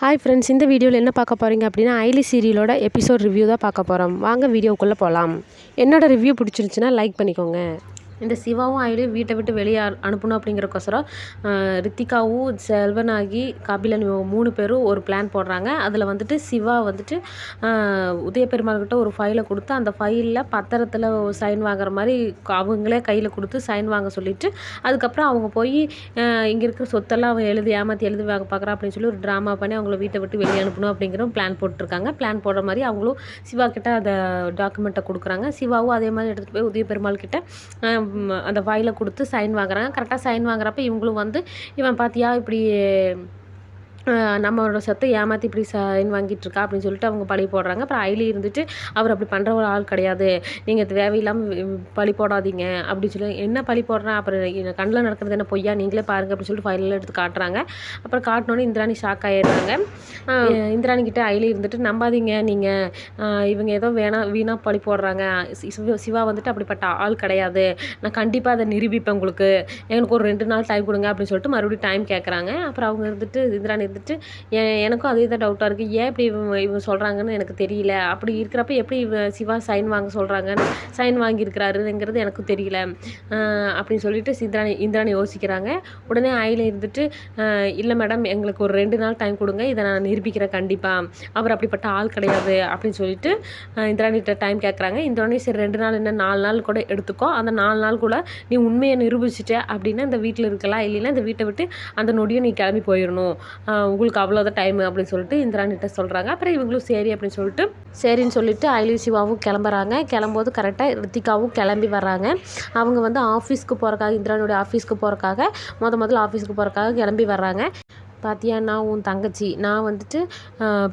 Hi friends இந்த வீடியோவில் என்ன பார்க்க போகிறீங்க அப்படின்னா ஐலி சீரியலோட எபிசோட் ரிவ்யூ தான் பார்க்க போகிறோம் வாங்க வீடியோக்குள்ளே போகலாம் என்னோட ரிவ்யூ பிடிச்சிருந்துச்சுன்னா லைக் பண்ணிக்கோங்க. இந்த சிவாவும் ஐலியும் வீட்டை விட்டு வெளியே அனுப்பணும் அப்படிங்கிறக்கோசரம் ரித்திகாவும் செல்வனாகி கபிலன் இவங்க மூணு பேரும் ஒரு பிளான் போடுறாங்க. அதில் வந்துட்டு சிவா வந்துட்டு உதய பெருமாள்கிட்ட ஒரு ஃபைலை கொடுத்து அந்த ஃபைலில் பத்திரத்தில் சைன் வாங்குற மாதிரி அவங்களே கையில் கொடுத்து சைன் வாங்க சொல்லிட்டு அதுக்கப்புறம் அவங்க போய் இங்கே இருக்கிற சொத்தெல்லாம் அவன் எழுதி ஏமாற்றி எழுதி வாங்க பார்க்குறான் அப்படின்னு சொல்லி ஒரு ட்ராமா பண்ணி அவங்கள வீட்டை விட்டு வெளியே அனுப்பணும் அப்படிங்கிற பிளான் போட்டிருக்காங்க. பிளான் போடுற மாதிரி அவங்களும் சிவா கிட்ட அந்த டாக்குமெண்ட்டை கொடுக்குறாங்க. சிவாவும் அதே மாதிரி எடுத்துகிட்டு போய் உதய பெருமாள் கிட்ட அந்த வாயில் கொடுத்து சைன் வாங்குறாங்க. கரெக்டாக சைன் வாங்குறப்ப இவங்களும் வந்து இவன் பார்த்தியா இப்படி நம்மளோட சொத்தை ஏமாற்றி இப்படி சைன் வாங்கிட்டு இருக்கா அப்படின்னு சொல்லிட்டு அவங்க பழி போடுறாங்க. அப்புறம் ஐலி இருந்துட்டு அவர் அப்படி பண்ணுற ஒரு ஆள் கிடையாது. நீங்கள் தேவையில்லாமல் பழி போடாதீங்க. அப்படின்னு சொல்லி என்ன பழி போடுறேன் அப்புறம் கண்ணில் நடக்கிறது என்ன பொய்யா? நீங்களே பாருங்க. அப்படின்னு சொல்லிட்டு ஃபைலில் எடுத்து காட்டுறாங்க. அப்புறம் காட்டினோன்னே இந்திராணி ஷாக் ஆயிடுறாங்க. ஆஹ் இந்திராணி கிட்ட ஐலி இருந்துட்டு நம்பாதீங்க. நீங்கள் இவங்க ஏதோ வேணா வீணாக பழி போடுறாங்க. சிவா- வந்துட்டு அப்படிப்பட்ட ஆள் கிடையாது. நான் கண்டிப்பாக அதை நிரூபிப்பேன் உங்களுக்கு. எனக்கு ஒரு ரெண்டு நாள் டைம் கொடுங்க. அப்படின்னு சொல்லிட்டு மறுபடியும் டைம் கேட்குறாங்க அப்புறம் அவங்க இருந்துட்டு இந்திராணி இருந்துட்டு "எ- எனக்கும் அதே தான் டவுட்டாக இருக்குது ஏன் இப்படி இவங்க இவங்க சொல்கிறாங்கன்னு எனக்கு தெரியல. அப்படி இருக்கிறப்ப எப்படி இவ சிவா சைன் வாங்க சொல்கிறாங்கன்னு சைன் வாங்கியிருக்கிறாருங்கிறது எனக்கு தெரியல. அப்படின்னு சொல்லிட்டு இந்திராணி இந்திராணி யோசிக்கிறாங்க. உடனே ஐயில் இருந்துட்டு இல்லை மேடம் எங்களுக்கு ஒரு ரெண்டு நாள் டைம் கொடுங்க. இதை நான் நிரூபிக்கிறேன் கண்டிப்பாக அவர் அப்படிப்பட்ட ஆள் கிடையாது அப்படின்னு சொல்லிட்டு இந்திராணிகிட்ட டைம் கேட்குறாங்க இந்திராணி சரி ரெண்டு நாள் என்ன நாலு நாள் கூட எடுத்துக்கோ. அந்த நாலு நாள் கூட நீ உண்மையை நிரூபிச்சிட்ட அப்படின்னா இந்த வீட்டில் இருக்கலாம். இல்லைன்னா இந்த வீட்டை விட்டு அந்த நொடியும் நீ கிளம்பி போயிடணும். உங்களுக்கு அவ்வளோதான் டைம் அப்படின்னு சொல்லிட்டு இந்திராணிட்ட சொல்கிறாங்க அப்புறம் இவங்களும் சரி அப்படின்னு சொல்லிட்டு சரின்னு சொல்லிட்டு ஐலி சிவாவும் கிளம்புறாங்க. கிளம்போது கரெக்டாக ரித்திகாவும் கிளம்பி வர்றாங்க. அவங்க வந்து ஆஃபீஸ்க்கு போகிறக்காக இந்திராணியோட ஆஃபீஸ்க்கு போகிறக்காக முத முதல்ல ஆஃபீஸ்க்கு போகிறக்காக கிளம்பி வர்றாங்க. பாத்தியா நான் உன் தங்கச்சி. நான் வந்துட்டு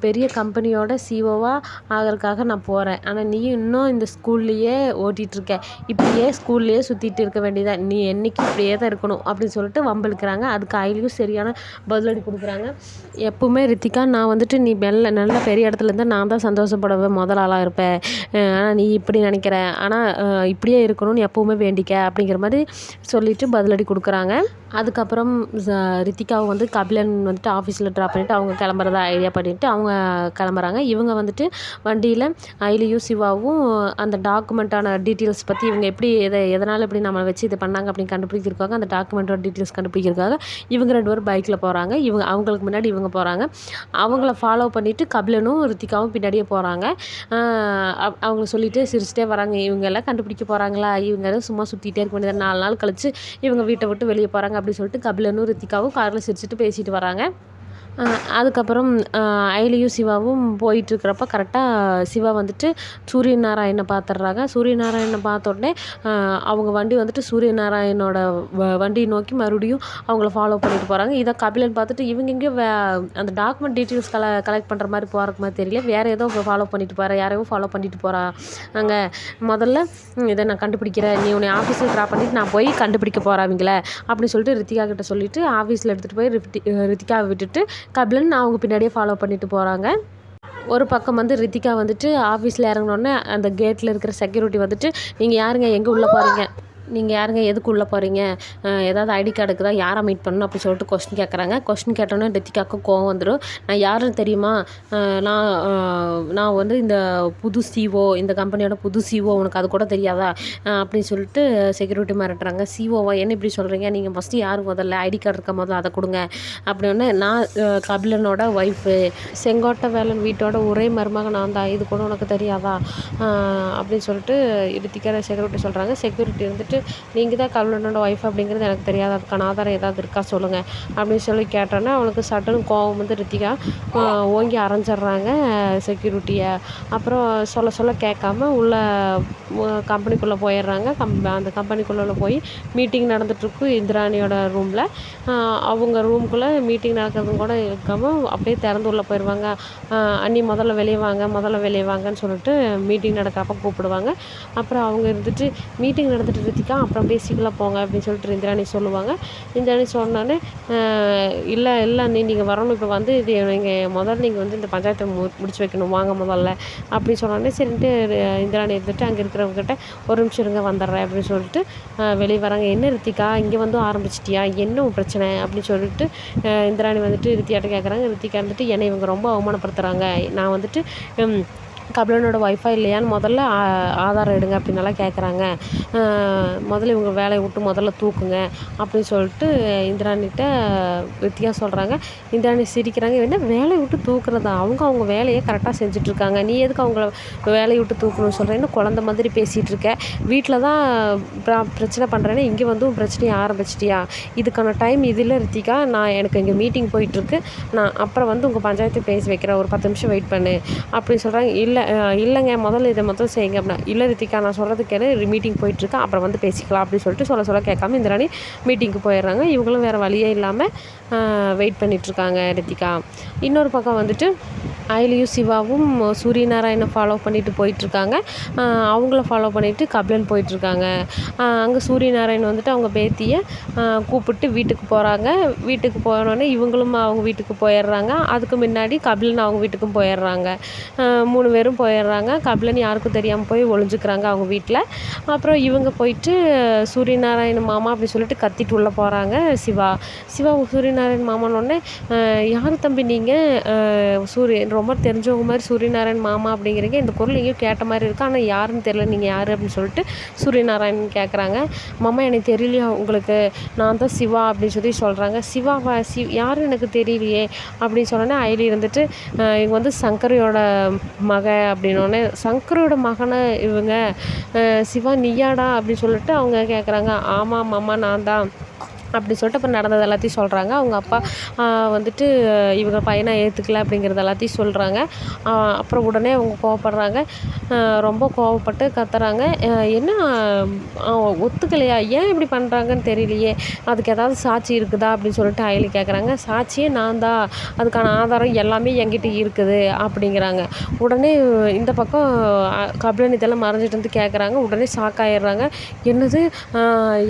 பெரிய கம்பெனியோட சிஓவாக ஆகிறதுக்காக நான் போகிறேன் ஆனால் நீ இன்னும் இந்த ஸ்கூல்லையே ஓட்டிகிட்ருக்க இப்படியே ஸ்கூல்லையே சுற்றிட்டு இருக்க வேண்டியதாக நீ என்றைக்கு இப்படியே தான் இருக்கணும் அப்படின்னு சொல்லிட்டு வம்பிழுக்கிறாங்க. அதுக்கு ஐலியும் சரியான பதிலடி கொடுக்குறாங்க. எப்பவுமே ரித்திகா நான் வந்துட்டு நீ மெல்ல நல்ல பெரிய இடத்துல இருந்தால் நான் தான் சந்தோஷப்படுவேன். முதல் ஆளாக இருப்பேன் ஆனால் நீ இப்படி நினைக்கிற. ஆனால் இப்படியே இருக்கணும்னு எப்பவுமே வேண்டிக்க அப்படிங்கிற மாதிரி சொல்லிட்டு பதிலடி கொடுக்குறாங்க. அதுக்கப்புறம் ரித்திகாவை வந்து கபிலன் வந்துட்டு ஆஃபீஸில் ட்ராப் பண்ணிவிட்டு அவங்க கிளம்புறதா ஐடியா பண்ணிவிட்டு அவங்க கிளம்புறாங்க. இவங்க வந்துட்டு வண்டியில் ஐலியும் சிவாவும் அந்த டாக்குமெண்ட்டான டீட்டெயில்ஸ் பற்றி இவங்க எப்படி எதை எதனால் இப்படி நம்மளை வச்சு இது பண்ணாங்க அப்படின்னு கண்டுபிடிக்கிறதுக்காக அந்த டாக்குமெண்ட்டோட டீட்டெயில்ஸ் கண்டுபிடிக்கிறதுக்காக இவங்க ரெண்டு பேரும் பைக்கில் போகிறாங்க இவங்க அவங்களுக்கு முன்னாடி இவங்க போகிறாங்க அவங்கள ஃபாலோ பண்ணிவிட்டு கபிலனும் ரித்திகாவும் பின்னாடியே போகிறாங்க அவங்க சொல்லிட்டு சிரிச்சிட்டே வராங்க. இவங்க எல்லாம் கண்டுபிடிக்க போகிறாங்களா இவங்க எல்லாம் சும்மா சுற்றிட்டே இருக்க வேண்டியது நாலு நாள் கழித்து இவங்க வீட்டை விட்டு வெளியே போகிறாங்க அப்படின்னு சொல்லிட்டு கபிலனும் ரித்திகாவும் காரில் சிரிச்சிட்டு பேசிட்டு வராங்க. ஆஹ் அதுக்கப்புறம் ஐலியும் சிவாவும் போயிட்டுருக்கிறப்ப கரெக்டாக சிவா வந்துட்டு சூரிய நாராயணனை பார்த்துட்றாங்க சூரிய நாராயணனை பார்த்த உடனே அவங்க வண்டி வந்துட்டு சூரிய நாராயணனோட வ வண்டியை நோக்கி மறுபடியும் அவங்கள ஃபாலோ பண்ணிட்டு போகிறாங்க இதை கபிலன் பார்த்துட்டு இவங்க எங்கேயோ வே அந்த டாக்குமெண்ட் டீட்டெயில்ஸ் கல கலெக்ட் பண்ணுற மாதிரி போகிறக்கு மாதிரி தெரியல. வேறு ஏதோ ஃபாலோ பண்ணிட்டு போகிறேன் யாரையோ ஃபாலோ பண்ணிட்டு போகிறா அங்கே முதல்ல இதை நான் கண்டுபிடிக்கிறேன். நீ உன்னை ஆஃபீஸில் ட்ராப் பண்ணிட்டு நான் போய் கண்டுபிடிக்க போகிறேன் அவங்கள. அப்படின்னு சொல்லிட்டு ரித்திகா கிட்ட சொல்லிட்டு ஆஃபீஸில் எடுத்துகிட்டு போய் ரித்தி ரித்திகாவை விட்டுட்டு கபிலன் அவங்க பின்னாடியே ஃபாலோ பண்ணிட்டு போகிறாங்க ஒரு பக்கம் வந்து ரித்திகா வந்துட்டு ஆஃபீஸில் இறங்கினோடனே அந்த கேட்டில் இருக்கிற செக்யூரிட்டி வந்துட்டு நீங்கள் யாருங்க? எங்கே உள்ளே போகிறீங்க நீங்கள் யாருங்க? எதுக்குள்ளே போகிறீங்க ஏதாவது ஐடி கார்டுக்கு தான் யாரை மீட் பண்ணணும்? அப்படி சொல்லிட்டு கொஸ்டின் கேட்குறாங்க கொஸ்டின் கேட்டோன்னே ரித்திகாவுக்கு கோவம் வந்துடும் நான் யாருன்னு தெரியுமா? நான் நான் வந்து இந்த புது சிஓ இந்த கம்பெனியோட புது சிஓ உனக்கு அது கூட தெரியாதா? அப்படின்னு சொல்லிட்டு செக்யூரிட்டி மிரட்டுறாங்க. சிஓவா என்ன இப்படி சொல்கிறீங்க நீங்கள் ஃபஸ்ட்டு யார் முதல்ல? ஐடி கார்டு இருக்க முதல்ல அதை கொடுங்க. அப்படின்னு நான் கபிலனோட ஒய்ஃபு செங்கோட்டை வேலன் வீட்டோட ஒரே மருமக நான் தான். இது கூட உனக்கு தெரியாதா? அப்படின்னு சொல்லிட்டு ரித்திகா செக்யூரிட்டி சொல்கிறாங்க செக்யூரிட்டி இருந்துட்டு நீங்கள் தான் கல்வனோட ஒய்ஃப் அப்படிங்கிறது எனக்கு தெரியாது. அதுக்கான ஆதாரம் ஏதாவது இருக்கா சொல்லுங்கள் அப்படின்னு சொல்லி கேட்டோன்னே அவனுக்கு சட்டுன்னு கோவம் வந்து ரித்திகா ஓங்கி அரைஞ்சிட்றாங்க செக்யூரிட்டியை அப்புறம் சொல்ல சொல்ல கேட்காம உள்ள கம்பெனிக்குள்ளே போயிடுறாங்க. கம் அந்த கம்பெனிக்குள்ளே போய் மீட்டிங் நடந்துகிட்ருக்கு இந்திராணியோட ரூமில் அவங்க ரூம்குள்ளே மீட்டிங் நடக்கிறது கூட இருக்காமல் அப்படியே திறந்து உள்ளே போயிடுவாங்க. அண்ணி முதல்ல வெளியே வாங்க முதல்ல வெளியே வாங்கன்னு சொல்லிட்டு மீட்டிங் நடக்கிறப்ப கூப்பிடுவாங்க. அப்புறம் அவங்க இருந்துட்டு மீட்டிங் நடந்துட்டு ரித்திகா அப்புறம் பேசிக்கலாம் போங்க அப்படின்னு சொல்லிட்டு இந்திராணி சொல்லுவாங்க. இந்திராணி சொன்னோடனே இல்லை இல்லை நீ நீங்கள் வரணும். இப்போ வந்து இது நீங்கள் முதல்ல நீங்கள் வந்து இந்த பஞ்சாயத்தை மு முடிச்சு வைக்கணும். வாங்க முதல்ல. அப்படின்னு சொன்னோடனே சரின்ட்டு இந்திராணி இருந்துட்டு அங்கே இருக்கிறவங்ககிட்ட ஒரு நிமிஷம் இருங்க வந்துடுறேன். அப்படின்னு சொல்லிட்டு வெளியே வராங்க. என்ன ரித்திகா இங்கே வந்து ஆரம்பிச்சிட்டியா? என்ன பிரச்சனை? அப்படின்னு சொல்லிட்டு இந்திராணி வந்துட்டு ரித்தியாட்ட கேட்குறாங்க ரித்திகா வந்துட்டு என்னை இவங்க ரொம்ப அவமானப்படுத்துகிறாங்க நான் வந்துட்டு கபிலனோட ஒய்ஃபா இல்லையான்னு முதல்ல ஆதாரம் எடுங்க அப்படின்னலாம் கேட்குறாங்க முதல்ல இவங்க வேலையை விட்டு முதல்ல தூக்குங்க அப்படின்னு சொல்லிட்டு இந்திராணிகிட்ட வித்தியா சொல்கிறாங்க இந்திராணி சிரிக்கிறாங்க என்ன வேலையை விட்டு தூக்குறதா? அவங்க அவங்க வேலையை கரெக்டாக செஞ்சிட்ருக்காங்க. நீ எதுக்கு அவங்கள வேலையை விட்டு தூக்கணும்னு சொல்கிறேன்னு குழந்த மாதிரி பேசிகிட்டு இருக்க? வீட்டில் தான் பிரச்சனை பண்ணுறேன்னு இங்கே வந்து பிரச்சனையை ஆரம்பிச்சிட்டியா? இதுக்கான டைம் இதில் ரித்திகா நான் எனக்கு இங்கே மீட்டிங் போயிட்டுருக்கு நான் அப்புறம் வந்து உங்கள் பஞ்சாயத்து பேசி வைக்கிறேன். ஒரு பத்து நிமிஷம் வெயிட் பண்ணு. அப்படின்னு சொல்கிறாங்க இல்லை இல்லை இல்லைங்க முதல்ல இதை மொத்தம் செய்யுங்க அப்படின்னா இல்லை ரித்திகா நான் சொல்கிறதுக்கேன்னு மீட்டிங் போயிட்டுருக்கேன் அப்புறம் வந்து பேசிக்கலாம் அப்படின்னு சொல்லிட்டு சொல்ல சொல்ல கேட்காம இந்த ராணி மீட்டிங்க்கு போயிடுறாங்க. இவங்களும் வேறு வழியே இல்லாமல் வெயிட் பண்ணிகிட்ருக்காங்க ரித்திகா. இன்னொரு பக்கம் வந்துட்டு அயலியும் சிவாவும் சூரியநாராயணை ஃபாலோ பண்ணிட்டு போயிட்டுருக்காங்க. அவங்கள ஃபாலோ பண்ணிவிட்டு கபிலன் போயிட்டுருக்காங்க. அங்கே சூரியநாராயண் வந்துட்டு அவங்க பேத்தியை கூப்பிட்டு வீட்டுக்கு போகிறாங்க வீட்டுக்கு போனோடனே இவங்களும் அவங்க வீட்டுக்கு போயிடுறாங்க. அதுக்கு முன்னாடி கபிலன் அவங்க வீட்டுக்கும் போயிடுறாங்க. மூணு பேரும் போயிடுறாங்க. கபிலன் யாருக்கும் தெரியாமல் போய் ஒளிஞ்சுக்கிறாங்க அவங்க வீட்டில் அப்புறம் இவங்க போயிட்டு சூரியநாராயண மாமா அப்படி சொல்லிட்டு கத்திட்டு உள்ளே போகிறாங்க சிவா. சிவா சூரியநாராயண மாமானோடனே யார் தம்பி நீங்கள் சூரியன் ரொம்ப தெரிஞ்சவங்க மாதிரி சூரியநாராயண் மாமா அப்படிங்கிறீங்க. இந்த குரல் எங்கேயும் கேட்ட மாதிரி இருக்குது ஆனால் யாருன்னு தெரியல. நீங்கள் யார்? அப்படின்னு சொல்லிட்டு சூரியநாராயணன் கேட்குறாங்க மாமா எனக்கு தெரியலையா உங்களுக்கு? நான் தான் சிவா அப்படின்னு சொல்லி சொல்கிறாங்க சிவாவா சி யாரும் எனக்கு தெரியலையே? அப்படின்னு சொன்னோன்னே அயலி இருந்துட்டு இவங்க வந்து சங்கரையோட மக அப்படின்னோடனே சங்கரோட மகனை இவங்க சிவா நீயாடா? அப்படின்னு சொல்லிட்டு அவங்க கேட்குறாங்க ஆமாம் மாமா நான் தான் அப்படி சொல்லிட்டு அப்புறம் நடந்தது எல்லாத்தையும் சொல்கிறாங்க அவங்க அப்பா வந்துட்டு இவங்க பையனை ஏற்றுக்கல அப்படிங்கிறது எல்லாத்தையும் சொல்கிறாங்க அப்புறம் உடனே அவங்க கோவப்படுறாங்க. ரொம்ப கோவப்பட்டு கத்துறாங்க. என்ன ஒத்துக்கலையா? ஏன் இப்படி பண்ணுறாங்கன்னு தெரியலையே. அதுக்கு ஏதாவது சாட்சி இருக்குதா அப்படின்னு சொல்லிட்டு அயலி கேட்குறாங்க சாட்சியே நான் தான். அதுக்கான ஆதாரம் எல்லாமே என்கிட்ட இருக்குது அப்படிங்கிறாங்க. உடனே இந்த பக்கம் கபிலன் இதெல்லாம் மறைஞ்சிட்டு வந்து கேட்குறாங்க உடனே ஷாக் ஆகிடுறாங்க என்னது?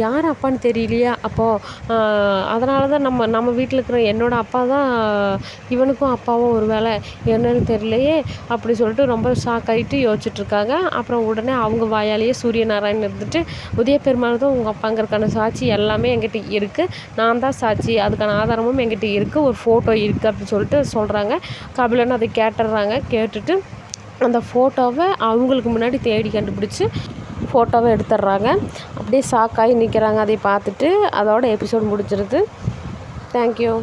யார் அப்பான்னு தெரியலையா. அப்போது அதனால தான் நம்ம நம்ம வீட்டில் இருக்கிற என்னோடய அப்பா தான் இவனுக்கும் அப்பாவும் ஒரு வேலை என்னன்னு தெரியலையே அப்படி சொல்லிட்டு ரொம்ப ஷாக் ஆகிட்டு யோசிச்சுட்ருக்காங்க அப்புறம் உடனே அவங்க வாயாலேயே சூரியநாராயணன் இருந்துட்டு உதய பெருமாள் தான் உங்கள் அப்பாங்கிறதுக்கான சாட்சி எல்லாமே என்கிட்ட இருக்குது நான் தான் சாட்சி. அதுக்கான ஆதாரமும் என்கிட்ட இருக்குது ஒரு ஃபோட்டோ இருக்குது அப்படின்னு சொல்லிட்டு சொல்கிறாங்க கபிலன் அதை கேட்டுடுறாங்க. கேட்டுட்டு அந்த ஃபோட்டோவை அவங்களுக்கு முன்னாடி தேடி கண்டுபிடிச்சி ஃபோட்டோவை எடுத்துடுறாங்க. அப்படியே ஷாக்காகி நிற்கிறாங்க. அதை பார்த்துட்டு அதோட எபிசோட் முடிஞ்சிருது. தேங்க்யூ